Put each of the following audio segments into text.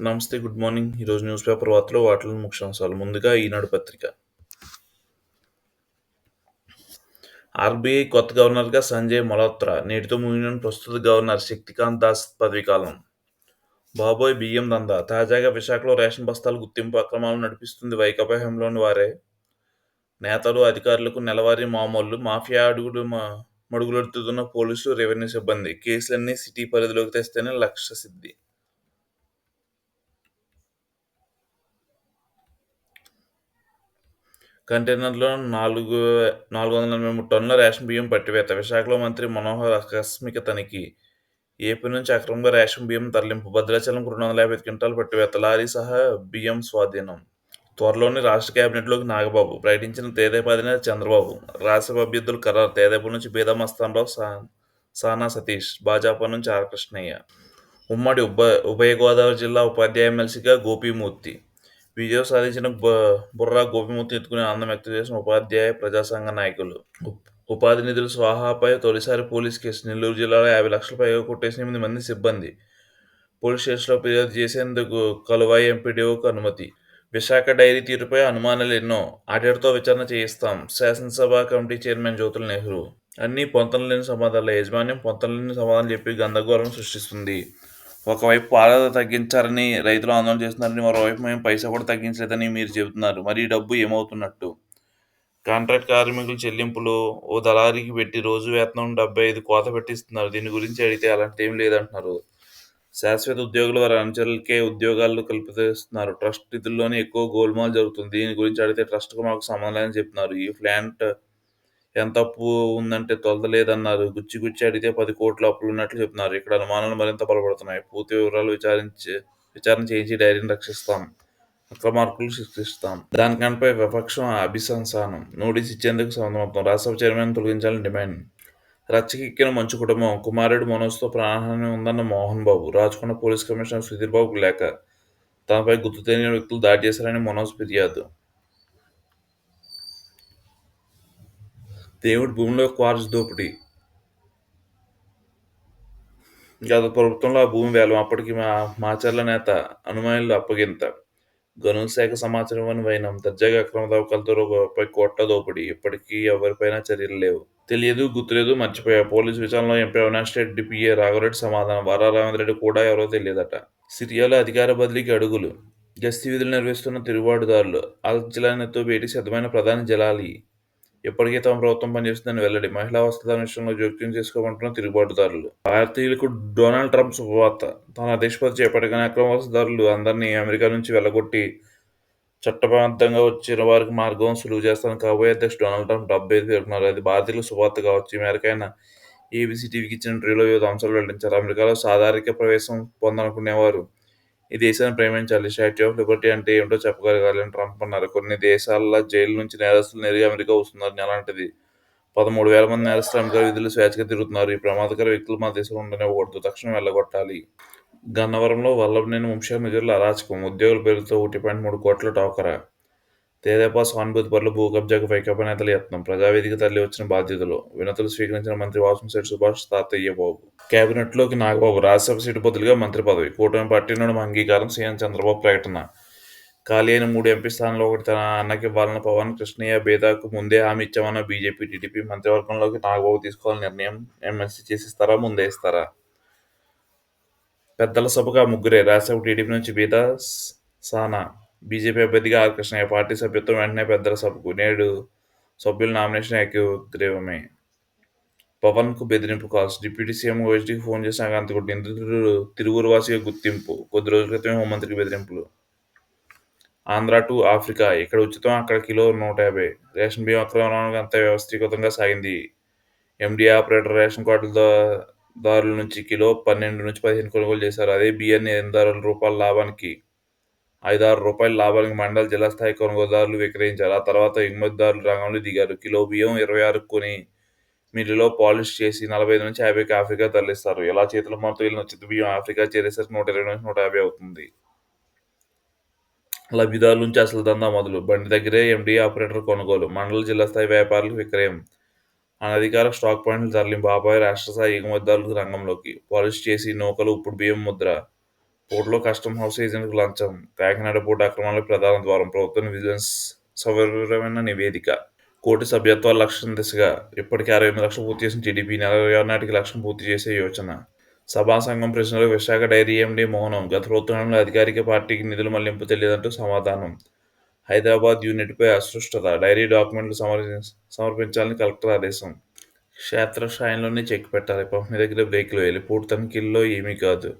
నమస్తే. Good morning. ఈరోజు newspaper వార్తలో వాటిలో ముఖ్యాంశాలు. ముందుగా ఈనాడు పత్రిక. ఆర్బీఐ కొత్త గవర్నర్గా సంజయ్ మల్హోత్రా నేటితో ముగిన ప్రస్తుత గవర్నర్ శక్తికాంత్ దాస్ పదవీకాలం. బాబోయ్ బియ్యం దందా తాజాగా విశాఖలో రేషన్ బస్తాల గుర్తింపు అక్రమాలు నడిపిస్తుంది వైకాపా వారే. నేతలు, అధికారులకు నెలవారీ మామూలు మాఫియా అడుగులు మడుగులెడుతున్న పోలీసులు, రెవెన్యూ సిబ్బంది. కేసులన్నీ సిటీ పరిధిలోకి తెస్తేనే లక్ష్య సిద్ధి. కంటైనర్లో నాలుగు నాలుగు వందల ఎనభై మూడు టన్నుల రేషన్ బియ్యం పట్టివేత విశాఖలో మంత్రి మనోహర్ ఆకస్మిక తనిఖీ. ఏపీ నుంచి అక్రమంగా రేషన్ బియ్యం తరలింపు భద్రాచలం రెండు వందల యాభై ఐదు క్వింటాలు పట్టివేత లారీ సహా బియ్యం స్వాధీనం. త్వరలోనే రాష్ట్ర కేబినెట్లోకి నాగబాబు ప్రకటించిన తేదేపాదిన చంద్రబాబు. రాజ్యసభ అభ్యర్థులు ఖరారు తేదేపు నుంచి బీదా సా సానా సతీష్, భాజపా నుంచి ఆర్ కృష్ణయ్య. ఉమ్మడి ఉభయ గోదావరి జిల్లా ఉపాధ్యాయ ఎమ్మెల్సీగా గోపీమూర్తి విజయం సాధించిన బుర్రా గోపిమూర్తి ఎత్తుకుని ఆనందం వ్యక్తం చేసిన ఉపాధ్యాయ ప్రజాసంఘ నాయకులు. ఉపాధి నిధులు స్వాహాపై తొలిసారి పోలీస్ కేసు నెల్లూరు జిల్లాలో యాభై లక్షల పైగా కొట్టేసిన ఎనిమిది మంది సిబ్బంది. పోలీస్ స్టేషన్లో ఫిర్యాదు చేసేందుకు కలువాయి ఎంపీడీఓకు అనుమతి. విశాఖ డైరీ తీరుపై అనుమానాలు ఎన్నో ఆటతో విచారణ చేయిస్తాం శాసనసభ కమిటీ చైర్మన్ జ్యోతుల నెహ్రూ. అన్నీ పొంతనలేని సమాధానాలే యాజమాన్యం పొంతనలేని సమాధానం చెప్పి గందరగోళం సృష్టిస్తుంది. ఒకవైపు పాల తగ్గించారని రైతులు ఆందోళన చేస్తున్నారని, మరోవైపు మేము పైసా కూడా తగ్గించలేదని మీరు చెబుతున్నారు. మరి ఈ డబ్బు ఏమవుతున్నట్టు? కాంట్రాక్ట్ కార్మికుల చెల్లింపులు ఓ దళారికి పెట్టి రోజు వేతనం డెబ్బై ఐదు కోత పెట్టిస్తున్నారు. దీని గురించి అడిగితే ఏమి లేదంటున్నారు. శాశ్వత ఉద్యోగులు వారి అనుచరులకే ఉద్యోగాలు కల్పిస్తున్నారు. ట్రస్ట్ నిధుల్లోనే ఎక్కువ గోల్మాల్ జరుగుతుంది. దీని గురించి అడిగితే ట్రస్ట్కు మాకు సంబంధం లేదని ఈ ప్లాంట్ ఎంత అప్పు ఉందంటే తొలుత లేదన్నారు. గుచ్చి గుచ్చి అడిగితే పది కోట్ల అప్పులున్నట్లు చెబుతున్నారు. ఇక్కడ అనుమానాలు మరింత బలపడుతున్నాయి. పూర్తి వివరాలు విచారించి విచారణ చేయించి డైరీని రక్షిస్తాం అక్రమార్కులు శిక్షిస్తాం. దానికంటే విపక్షం అభిశంసనం నోటీసు ఇచ్చేందుకు సన్నద్ధమవుతోంది. రాజ్యసభ చైర్మన్ను తొలగించాలని డిమాండ్. రచ్చకెక్కిన మంచు కుటుంబం కుమారుడు మనోజ్తో ప్రాణహాని ఉందన్న మోహన్ బాబు. రాచకొండ పోలీస్ కమిషనర్ సుధీర్ బాబుకు లేఖ. తనపై గుర్తు తెలియని వ్యక్తులు దాడి చేశారని మనోజ్ ఫిర్యాదు. దేవుడు భూమిలో క్వార్జ్ దోపిడీ గత ప్రభుత్వంలో ఆ భూమి వేలం అప్పటికి మా మాచర్ల నేత అనుమానులు అప్పగింత. గనుల శాఖ సమాచారం అని వైనం దర్జాగా అక్రమ తవ్వకాలతో ముప్పై కోట్ల దోపిడీ ఇప్పటికీ ఎవరిపైనా చర్యలు లేవు. తెలియదు గుర్తులేదు మర్చిపోయా పోలీసు విచారణలో ఎంపీ అవినాష్ రెడ్డి పీఏ రాఘవరెడ్డి సమాధానం వారా రెడ్డి కూడా ఎవరో తెలియదట. సిరియాలో అధికార బదిలీకి అడుగులు గస్తీ విధులు నిర్వహిస్తున్న తిరుగుబాటుదారులు ఆల్చిలానితో భేటీ సిద్ధమైన ప్రధాని జలాలి. ఇప్పటికీ తమ ప్రభుత్వం పనిచేస్తుందని వెల్లడి. మహిళా వస్త్రధారణ విషయంలో జోక్యం చేసుకోమంటున్న తిరుగుబాటుదారులు. భారతీయులకు డొనాల్డ్ ట్రంప్ శుభవార్త. తన అధ్యక్ష పదవి చేపట్టగానే అక్రమ వలసదారులు అందరినీ అమెరికా నుంచి వెళ్ళగొట్టి చట్టబద్ధంగా వచ్చిన వారికి మార్గం సులువు చేస్తానని కాబోయే అధ్యక్షుడు డొనాల్డ్ ట్రంప్ డెబ్బై ఐదు పేర్కొన్నారు. అది భారతీయులకు శుభవార్త కావచ్చు. ఈ మేరకు ఆయన ఏబీసీ టీవీకి ఇచ్చిన ఇంటర్వ్యూలో వివిధ అంశాలు వెల్లడించారు. అమెరికాలో సాధారణ ప్రవేశం పొందాలనుకునేవారు ఈ దేశాన్ని ప్రేమించాలి. స్టాట్యూ ఆఫ్ లిబర్టీ అంటే ఏమిటో చెప్పగలగాలి అని ట్రంప్ అన్నారు. కొన్ని దేశాల జైలు నుంచి నేరస్తులు నేరుగా అమెరికా వస్తున్నారు అలాంటిది పదమూడు వేల మంది నేరస్తులు అమెరికా విధులు స్వేచ్ఛగా తిరుగుతున్నారు. ఈ ప్రమాదకర వ్యక్తులు మన దేశంలో ఉండనివ్వకూడదు. తక్షణం వెళ్ళగొట్టాలి గన్నవరంలో వల్లభనేని వంశీనిధుల అరాచకం. ఉద్యోగుల పేరుతో ఒకటి పాయింట్ మూడు కోట్ల టోకరా తెదేపా సానుభూతి పరుల భూ కబ్జాకు వైకాపా నేతల యత్నం. ప్రజావేదిక తరలి వచ్చిన బాధ్యతలు, వినతులు స్వీకరించిన మంత్రి వాసంశెట్టి సుభాష్ తాతయ్య బాబు. కేబినెట్లోకి నాగబాబు రాజ్యసభ సీటు బదులుగా మంత్రి పదవి. కూటమి పార్టీ నుండి అంగీకారం సీఎం చంద్రబాబు ప్రకటన. ఖాళీ అయిన మూడు ఎంపీ స్థానంలో ఒకటి తన అన్నకి అన్నకివ్వాలన్న పవన్ కృష్ణయ్య బేదాకు ముందే హామీ ఇచ్చామన్న బీజేపీ, టీడీపీ మంత్రివర్గంలోకి నాగబాబు తీసుకోవాలని నిర్ణయం ఎమ్మెల్సీ చేసిస్తారా ముందే ఇస్తారా? పెద్దల సభగా ముగ్గురే రాజ్యసభ టీడీపీ నుంచి బీదా, సానా, బీజేపీ అభ్యర్థిగా ఆర్ కృష్ణయ్య. పార్టీ సభ్యత్వం వెంటనే పెద్దల సభకు. నేడు సభ్యుల నామినేషన్ ఏకగ్రీవమే. పవన్కు బెదిరింపు కాల్స్. డిప్యూటీ సీఎం ఓఎస్డీకి ఫోన్ చేసిన ఆగంతకుడు. నిందితుడు తిరుగురువాసిగా గుర్తింపు. కొద్ది రోజుల క్రితమే హోంమంత్రికి బెదిరింపులు. ఆంధ్ర టు ఆఫ్రికా ఇక్కడ ఉచితం అక్కడ కిలో నూట యాభై రేషన్ బియ్యం అక్రమ అంత వ్యవస్థీకృతంగా సాగింది. ఎండీ ఆపరేటర్ రేషన్ కార్డుల దారుల నుంచి కిలో పన్నెండు నుంచి పదిహేను కొనుగోలు చేశారు. అదే బియ్యాన్ని ఎనిమిది రూపాయల లాభానికి ఐదారు రూపాయల లాభానికి మండల, జిల్లా స్థాయి కొనుగోలుదారులు విక్రయించారు. ఆ తర్వాత ఎగుమతిదారులు రంగంలో దిగారు. కిలో బియ్యం ఇరవై ఆరుకు కొని మిల్లులో పాలిష్ చేసి నలభై ఐదు నుంచి యాభైకి ఆఫ్రికా తరలిస్తారు. ఇలా చేతుల మారుతో వెళ్ళిన ఉచిత బియ్యం ఆఫ్రికా చేరేసరికి నూట ఇరవై నుంచి నూట యాభై అవుతుంది. లబ్ధిదారుల నుంచి అసలు దందా మొదలు. బండి దగ్గరే ఎండీ ఆపరేటర్ కొనుగోలు. మండల, జిల్లా స్థాయి వ్యాపారులకు విక్రయం. అనధికార స్టాక్ పాయింట్లు తరలింపు. ఆపై రాష్ట్ర స్థాయి ఎగుమతిదారులు రంగంలోకి. పాలిష్ చేసి నూకలు ఇప్పుడు బియ్యం ముద్ర. పోర్టులో కస్టమ్ హౌస్ ఏజెంట్కు లంచం. కాకినాడ పోర్టు అక్రమాలకు ప్రధాన ద్వారం. ప్రభుత్వం విజిలెన్స్ సవివరమైన నివేదిక. కోటి సభ్యత్వాల లక్ష్యం దిశగా ఇప్పటికే అరవై ఎనిమిది లక్షలు పూర్తి చేసిన టీడీపీ నెల ఆరు నాటికి లక్ష్యం పూర్తి చేసే యోచన. సభా సంఘం ప్రశ్నలకు విశాఖ డైరీ ఎండీ మౌనం గత ప్రభుత్వంలో అధికారిక పార్టీకి నిధులు మళ్ళింపు తెలియదంటూ సమాధానం. హైదరాబాద్ యూనిట్పై అసృష్టత. డైరీ డాక్యుమెంట్లు సమర్పి సమర్పించాలని కలెక్టర్ ఆదేశం. క్షేత్రస్థాయిలోనే చెక్ పెట్టాలి. పంపిణీ దగ్గర బ్రేక్లు వెళ్ళి పూర్తి తనిఖీల్లో ఏమీ కాదు.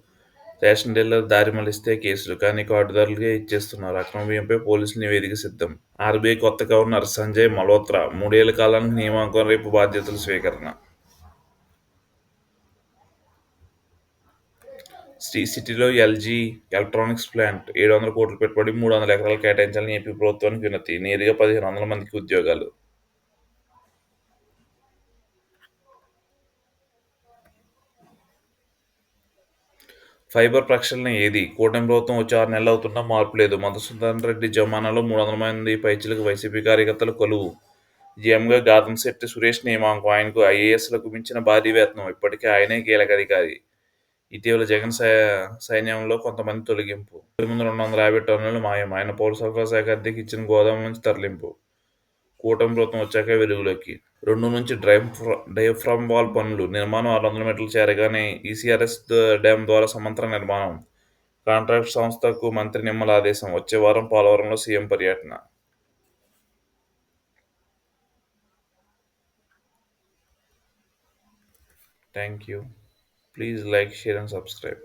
రేషన్ డీలర్ దారి మళ్ళిస్తే కేసులు కానీ కార్డుదారులుగా ఇచ్చేస్తున్నారు. అక్రమ బియ్యంపై పోలీసులు నివేదిక సిద్ధం. ఆర్బీఐ కొత్త గవర్నర్ సంజయ్ మల్హోత్రా మూడేళ్ళ కాలానికి నియామకం రేపు బాధ్యతల స్వీకరణ. శ్రీ సిటీలో ఎల్జీ ఎలక్ట్రానిక్స్ ప్లాంట్ ఏడు వందల కోట్లు పెట్టుబడి మూడు వందల ఎకరాలు కేటాయించాలని ఏపీ ప్రభుత్వానికి వినతి. నేరుగా పదిహేను వందల మందికి ఉద్యోగాలు. ఫైబర్ ప్రక్షాళన ఏది? కూటమి ప్రభుత్వం వచ్చి ఆరు నెలలు అవుతున్నా మార్పు లేదు. మధుసూదన్ రెడ్డి జమానాలో మూడు వందల మంది పైచీలకు వైసీపీ కార్యకర్తలు కొలువు. జీఎంగా గాతం శెట్టి సురేష్ నియామకం. ఆయనకు ఐఏఎస్లకు మించిన భారీ వేతనం. ఇప్పటికే ఆయనే కీలక అధికారి. ఇటీవల జగన్ సై- సైన్యంలో కొంతమంది తొలగింపు. ముందు రెండు వందల యాభై టన్నులు మాయం. ఆయన పౌర సరఫరా శాఖ అద్దెకి ఇచ్చిన గోదాం నుంచి తరలింపు. కూటమి ప్రభుత్వం వచ్చాక వెలుగులోకి. రెండు నుంచి డ్రైమ్ డైఫ్రమ్ వాల్ పనులు నిర్మాణం ఆరు వందల మీటర్లు చేరగానే ఈసీఆర్ఎస్ డ్యామ్ ద్వారా సమంత్ర నిర్మాణం. కాంట్రాక్ట్ సంస్థకు మంత్రి నిమ్మల ఆదేశం వచ్చే వారం పోలవరంలో సీఎం పర్యటన. Thank you please like share and subscribe